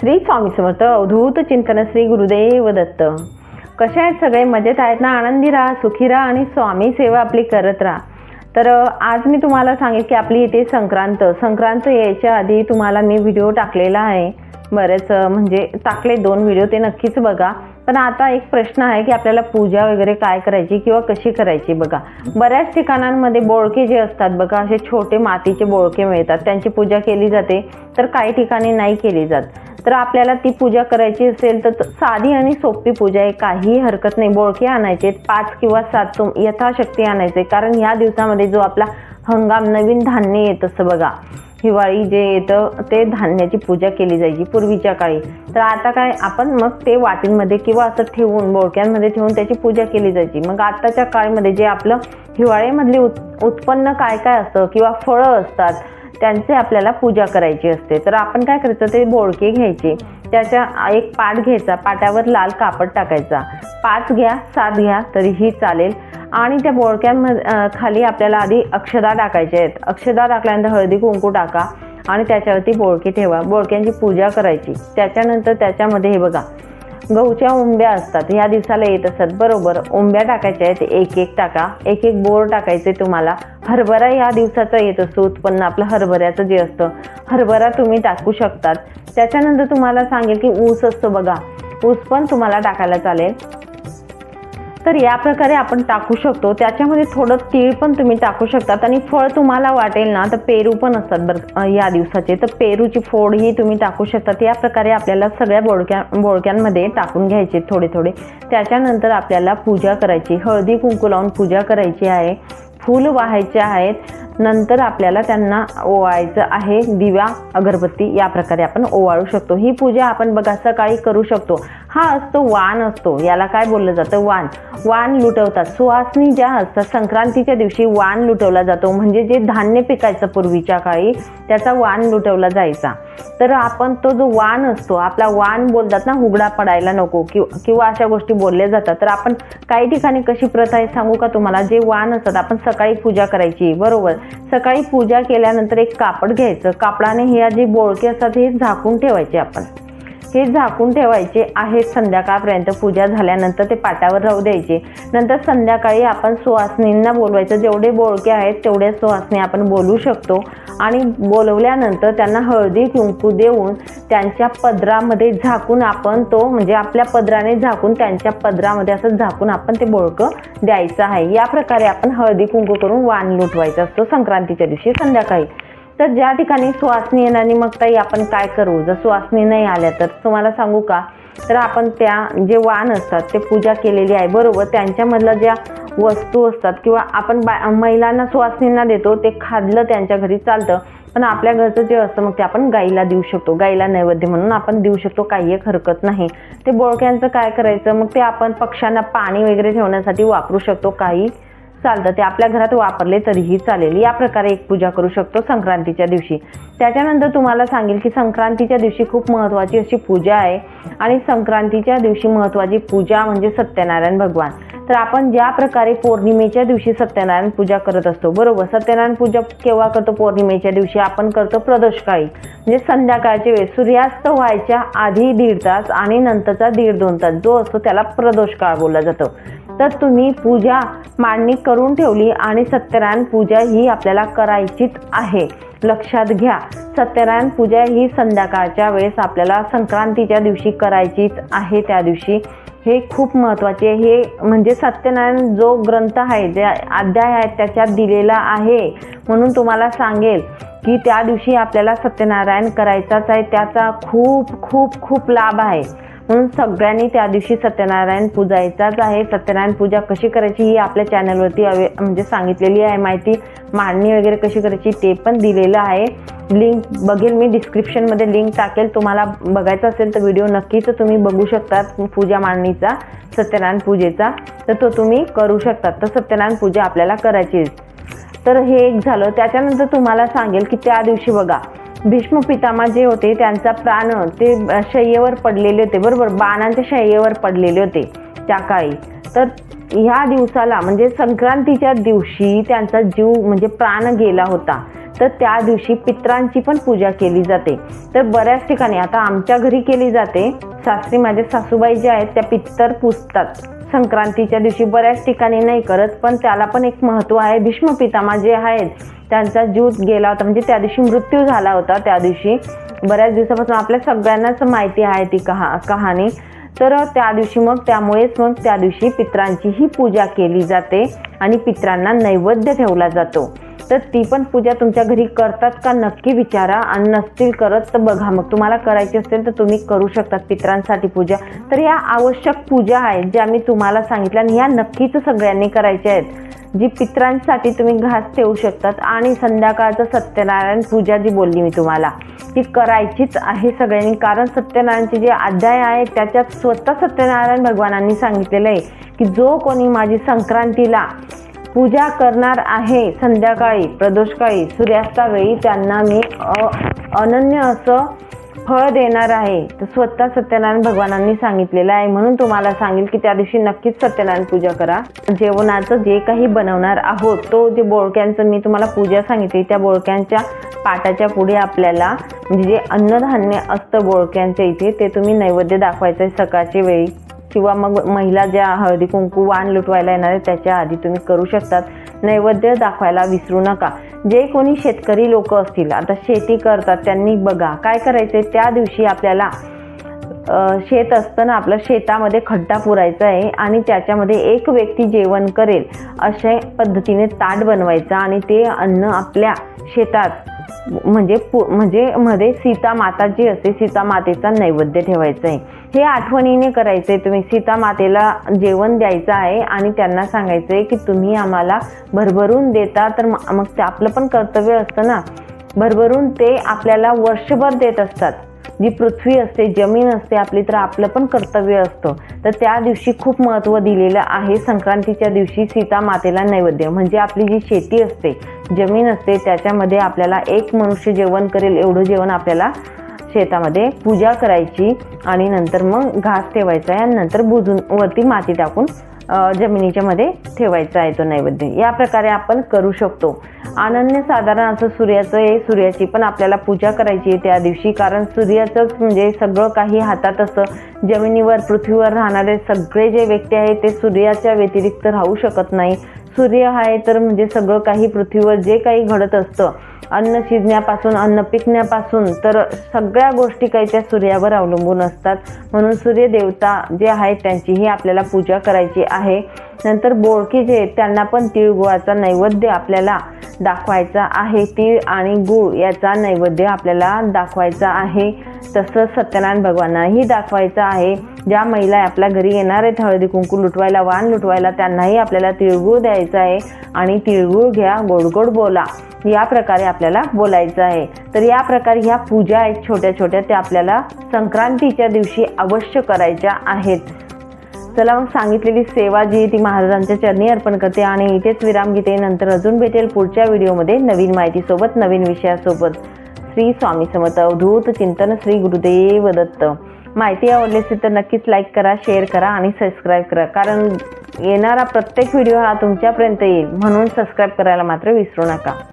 श्री स्वामी समर्थ अवधूत चिंतन श्री गुरुदेव दत्त. कसे आहेत सगळे? मजेत आहेत ना? आनंदी राहा सुखी राहा आणि स्वामी सेवा आपली करत राहा. तर आज मी तुम्हाला सांगेल की आपली इथे संक्रांत. संक्रांत यायच्या आधी तुम्हाला मी व्हिडिओ टाकलेला आहे. बरेच म्हणजे टाकले दोन व्हिडिओ ते नक्कीच बघा. पण आता एक प्रश्न आहे की आपल्याला पूजा वगैरे काय करायची किंवा कशी करायची बघा. बऱ्याच ठिकाणांमध्ये बोळके जे असतात बघा असे छोटे मातीचे बोळके मिळतात. त्यांची पूजा केली जाते तर काही ठिकाणी नाही केली जात. तर आपल्याला ती पूजा करायची असेल तर साधी आणि सोपी पूजा आहे. काही हरकत नाही. बोळके आणायचे पाच किंवा सात तुम यथाशक्ती आणायचे कारण ह्या दिवसामध्ये जो आपला हंगाम नवीन धान्य येत असतं बघा. हिवाळी जे येतं ते धान्याची पूजा केली जायची पूर्वीच्या काळी. तर आता काय आपण मग ते वाटींमध्ये किंवा असं ठेवून बोळक्यांमध्ये ठेवून त्याची पूजा केली जायची. मग आताच्या काळामध्ये जे आपलं हिवाळ्यामधले उत् उत्पन्न काय काय असतं किंवा फळं असतात त्यांचे आपल्याला पूजा करायची असते. तर आपण काय करायचं ते बोळके घ्यायचे. त्याच्या एक पाट घ्यायचा पाट्यावर लाल कापड टाकायचा. पाच घ्या सात घ्या तरीही चालेल. आणि त्या बोळक्यांमध्ये खाली आपल्याला आधी अक्षदा टाकायच्या आहेत. अक्षदा टाकल्यानंतर हळदी कुंकू टाका आणि त्याच्यावरती बोळके ठेवा. बोळक्यांची पूजा करायची. त्याच्यानंतर त्याच्यामध्ये हे बघा गहूच्या उंब्या असतात. ह्या दिवसाला येत असतात. बरोबर. उंब्या टाकायच्या आहेत. एक एक टाका. एक एक बोर टाकायचे तुम्हाला. हरभरा ह्या दिवसाचा येत असतो. उत्पन्न आपलं हरभऱ्याचं जे असतं. हरभरा तुम्ही टाकू शकतात. त्याच्यानंतर तुम्हाला सांगेल की ऊस असतो बघा. ऊस पण तुम्हाला टाकायला चालेल. तर या प्रकारे आपण टाकू शकतो. त्याच्यामध्ये थोडं तीळ पण तुम्ही टाकू शकतात आणि फळ तुम्हाला वाटेल ना तर पेरू पण असतात बरं या दिवसाचे. तर पेरूची फोड ही तुम्ही टाकू शकतात. या प्रकारे आपल्याला सगळ्या बोळक्या बोळक्यांमध्ये टाकून घ्यायचे थोडे थोडे त्याच्यानंतर आपल्याला पूजा करायची. हळदी कुंकू लावून पूजा करायची आहे. फूल वाहायचे आहेत. नंतर आपल्याला त्यांना ओवाळायचं आहे. दिव्या अगरबत्ती या प्रकारे आपण ओवाळू शकतो. ही पूजा आपण बघा सकाळी करू शकतो. हा असतो वाण असतो. याला काय बोललं जातं? वाण. वाण लुटवतात. सुहासनी ज्या असतात संक्रांतीच्या दिवशी वाण लुटवला जातो म्हणजे जे धान्य पिकायचं पूर्वीच्या काळी त्याचा वाण लुटवला जायचा. तर आपण तो जो वाण असतो आपला वाण बोलतात ना हुगडा पडायला नको किंवा किंवा अशा गोष्टी बोलल्या जातात. तर आपण काही ठिकाणी कशी प्रथा आहे सांगू का तुम्हाला? जे वाण असतात आपण सकाळी पूजा करायची बरोबर. सकाळी पूजा केल्यानंतर एक कापड घ्यायचं. कापडाने हे जे बोळके असतात हे झाकून ठेवायचे आपण. हे झाकून ठेवायचे आहेत संध्याकाळपर्यंत. पूजा झाल्यानंतर ते पाटावर राहू द्यायचे. नंतर संध्याकाळी आपण सुहासनींना बोलवायचं. जेवढे बोळके आहेत तेवढे सुहासनी आपण बोलू शकतो. आणि बोलवल्यानंतर त्यांना हळदी कुंकू देऊन त्यांच्या पदरामध्ये झाकून आपण तो म्हणजे आपल्या पदराने झाकून त्यांच्या पदरामध्ये असं झाकून आपण ते बोळकं द्यायचं आहे. या प्रकारे आपण हळदी कुंकू करून वाण लुटवायचा असतो संक्रांतीच्या दिवशी संध्याकाळी. तर ज्या ठिकाणी सुवासनी येणार आणि मग ताई आपण काय करू? जर सुवासनी नाही आल्या तर तुम्हाला सांगू का? तर आपण त्या जे वाण असतात ते पूजा केलेली आहे बरोबर? त्यांच्यामधल्या ज्या वस्तू असतात किंवा आपण बा महिलांना सुवासनींना देतो ते खाल्लं त्यांच्या घरी चालतं. पण आपल्या घरचं जे असतं मग ते आपण गाईला देऊ शकतो. गाईला नैवेद्य म्हणून आपण देऊ शकतो काही एक हरकत नाही. ते बोळक्यांचं काय करायचं? मग ते आपण पक्ष्यांना पाणी वगैरे ठेवण्यासाठी वापरू शकतो काही चालतं ते आपल्या घरात वापरले तरीही चालेल. या प्रकारे एक पूजा करू शकतो संक्रांतीच्या दिवशी. त्याच्यानंतर तुम्हाला सांगेल की संक्रांतीच्या दिवशी खूप महत्त्वाची अशी पूजा आहे आणि संक्रांतीच्या दिवशी महत्त्वाची पूजा म्हणजे सत्यनारायण भगवान. तर आपण ज्या प्रकारे पौर्णिमेच्या दिवशी सत्यनारायण पूजा करत असतो बरोबर? सत्यनारायण पूजा केव्हा करतो? पौर्णिमेच्या दिवशी आपण करतो प्रदोषकाळी म्हणजे संध्याकाळच्या वेळेस. सूर्यास्त व्हायच्या आधी दीड तास आणि नंतरचा दीड दोन तास जो असतो त्याला प्रदोषकाळ बोलला जातो. तर तुम्ही पूजा मांडणी करून ठेवली आणि सत्यनारायण पूजा ही आपल्याला करायचीच आहे. लक्षात घ्या सत्यनारायण पूजा ही संध्याकाळच्या वेळेस आपल्याला संक्रांतीच्या दिवशी करायचीच आहे. त्या दिवशी हे खूप महत्त्वाचे आहे. हे म्हणजे सत्यनारायण जो ग्रंथ आहे जे अध्याय आहेत त्याच्यात दिलेला आहे. म्हणून तुम्हाला सांगेल की त्या दिवशी आपल्याला सत्यनारायण करायचाच आहे. त्याचा खूप खूप खूप लाभ आहे. म्हणून सगळ्यांनी त्या दिवशी सत्यनारायण पूजायचाच आहे. सत्यनारायण पूजा कशी करायची ही आपल्या चॅनलवरती अवे म्हणजे सांगितलेली आहे. माहिती मांडणी वगैरे कशी करायची ते पण दिलेलं आहे. लिंक बघेल मी डिस्क्रिप्शनमध्ये लिंक टाकेल. तुम्हाला बघायचं असेल तर व्हिडिओ नक्कीच तुम्ही बघू शकतात पूजा मांडणीचा सत्यनारायण पूजेचा. तर तो तुम्ही करू शकतात. तर सत्यनारायण पूजा आपल्याला करायची तर हे एक झालं. त्याच्यानंतर तुम्हाला सांगेल की त्या दिवशी बघा भीष्म पितामा जे होते त्यांचा प्राण ते शय्येवर पडलेले होते बरोबर? बाणांच्या शय्येवर पडलेले होते त्या काळी. तर ह्या दिवसाला म्हणजे संक्रांतीच्या दिवशी त्यांचा जीव म्हणजे प्राण गेला होता. तर त्या दिवशी पित्रांची पण पूजा केली जाते. तर बऱ्याच ठिकाणी आता आमच्या घरी केली जाते. सासरी माझे सासूबाई जे आहेत त्या पित्तर पुजतात संक्रांतीच्या दिवशी बऱ्याच ठिकाणी नाही करत पण त्याला पण एक महत्त्व आहे. भीष्म पितामा जे आहेत त्यांचा जीव गेला होता. म्हणजे त्या दिवशी मृत्यू झाला होता त्या दिवशी. बऱ्याच दिवसापासून आपल्या सगळ्यांनाच माहिती आहे ती कहा कहाणी. तर त्या दिवशी मग त्यामुळेच मग त्या दिवशी पित्रांची ही पूजा केली जाते आणि पित्रांना नैवेद्य ठेवला जातो. तर ती पण पूजा तुमच्या घरी करतात का नक्की विचारा. आणि नसतील करत तर बघा मग तुम्हाला करायची असेल तर तुम्ही करू शकतात पित्रांसाठी पूजा. तर ह्या आवश्यक पूजा आहेत ज्या मी तुम्हाला सांगितल्या आणि ह्या नक्कीच सगळ्यांनी करायच्या आहेत. जी पित्रांसाठी तुम्ही घास ठेवू शकतात. आणि संध्याकाळचं सत्यनारायण पूजा जी बोलली मी तुम्हाला ती करायचीच आहे सगळ्यांनी. कारण सत्यनारायणचे जे अध्याय आहे त्याच्यात स्वतः सत्यनारायण भगवानांनी सांगितलेलं आहे की जो कोणी माझी संक्रांतीला पूजा करणार आहे संध्याकाळी प्रदोषकाळी सूर्यास्तावेळी त्यांना मी अ अनन्य असं फळ देणार आहे. तर स्वतः सत्यनारायण भगवानांनी सांगितलेलं आहे. म्हणून तुम्हाला सांगेल की त्या दिवशी नक्कीच सत्यनारायण पूजा करा. जेवणाचं जे काही बनवणार आहोत तो जे बोळक्यांचं मी तुम्हाला पूजा सांगितली त्या बोळक्यांच्या पाटाच्या पुढे आपल्याला म्हणजे जे अन्नधान्य असतं बोळक्यांच्या इथे ते तुम्ही नैवेद्य दाखवायचं आहे सकाळच्या वेळी. किंवा मग महिला ज्या हळदी कुंकू वाण लुटवायला येणार आहे त्याच्या आधी तुम्ही करू शकतात. नैवेद्य दाखवायला विसरू नका. जे कोणी शेतकरी लोक असतील आता शेती करतात त्यांनी बघा काय करायचे त्या दिवशी आपल्याला शेत असताना आपल्या आपलं शेतामध्ये खड्डा पुरायचा आहे आणि त्याच्यामध्ये एक व्यक्ती जेवण करेल अशा पद्धतीने ताट बनवायचं आणि ते अन्न आपल्या शेतात म्हणजे पु म्हणजे मध्ये सीता माता जी असते सीता मातेचा नैवेद्य ठेवायचं आहे हे आठवणीने करायचं आहे तुम्ही. सीता मातेला जेवण द्यायचं आहे आणि त्यांना सांगायचं आहे की तुम्ही आम्हाला भरभरून देता तर मग ते आपलं पण कर्तव्य असतं ना. भरभरून ते आपल्याला वर्षभर देत असतात. जी पृथ्वी असते जमीन असते आपली तर आपलं पण कर्तव्य असतं. तर त्या दिवशी खूप महत्त्व दिलेलं आहे संक्रांतीच्या दिवशी सीता मातेला नैवेद्य. म्हणजे आपली जी शेती असते जमीन असते त्याच्यामध्ये आपल्याला एक मनुष्य जेवण करेल एवढं जेवण आपल्याला शेतामध्ये पूजा करायची आणि नंतर मग घास ठेवायचा आहे आणि नंतर बुजून वरती माती टाकून जमिनीच्या मध्ये ठेवायचा आहे तो नैवेद्य. या प्रकारे आपण करू शकतो. अनन्य साधारण असं सूर्याचं आहे सूर्याची पण आपल्याला पूजा करायची आहे त्या दिवशी. कारण सूर्याचंच म्हणजे सगळं काही हातात असतं. जमिनीवर पृथ्वीवर राहणारे सगळे जे व्यक्ती आहेत ते सूर्याच्या व्यतिरिक्त राहू शकत नाही. सूर्य आहे तर म्हणजे सगळं काही पृथ्वीवर जे काही घडत असतं. अन्न शिजण्यापासून अन्न पिकण्यापासून तर सगळ्या गोष्टी काही त्या सूर्यावर अवलंबून असतात. म्हणून सूर्यदेवता जे आहेत त्यांचीही आपल्याला पूजा करायची आहे. नंतर बोळकी जे त्यांना पण तिळगुळाचा नैवेद्य आपल्याला दाखवायचा आहे. तीळ आणि गूळ याचा नैवेद्य आपल्याला दाखवायचा आहे. तसंच सत्यनारायण भगवानांनाही दाखवायचं आहे. ज्या महिला आपल्या घरी येणार आहेत हळदी कुंकू लुटवायला वाण लुटवायला त्यांनाही आपल्याला तिळगुळ द्यायचा आहे. आणि तिळगुळ घ्या गोड गोड बोला. या प्रकारे आपल्याला बोलायचं आहे. तर या प्रकारे ह्या पूजा आहेत छोट्या छोट्या त्या आपल्याला संक्रांतीच्या दिवशी अवश्य करायच्या आहेत. चला मग सांगितलेली सेवा जी आहे ती महाराजांच्या चरणी अर्पण करते आणि इथेच विराम घेते. नंतर अजून भेटेल पुढच्या व्हिडिओमध्ये नवीन माहितीसोबत नवीन विषयासोबत. श्री स्वामी समर्थ अवधूत चिंतन श्री गुरुदेव दत्त. माहिती आवडली असेल तर नक्कीच लाईक करा शेअर करा आणि सबस्क्राईब करा. कारण येणारा प्रत्येक व्हिडिओ हा तुमच्यापर्यंत येईल. म्हणून सबस्क्राईब करायला मात्र विसरू नका.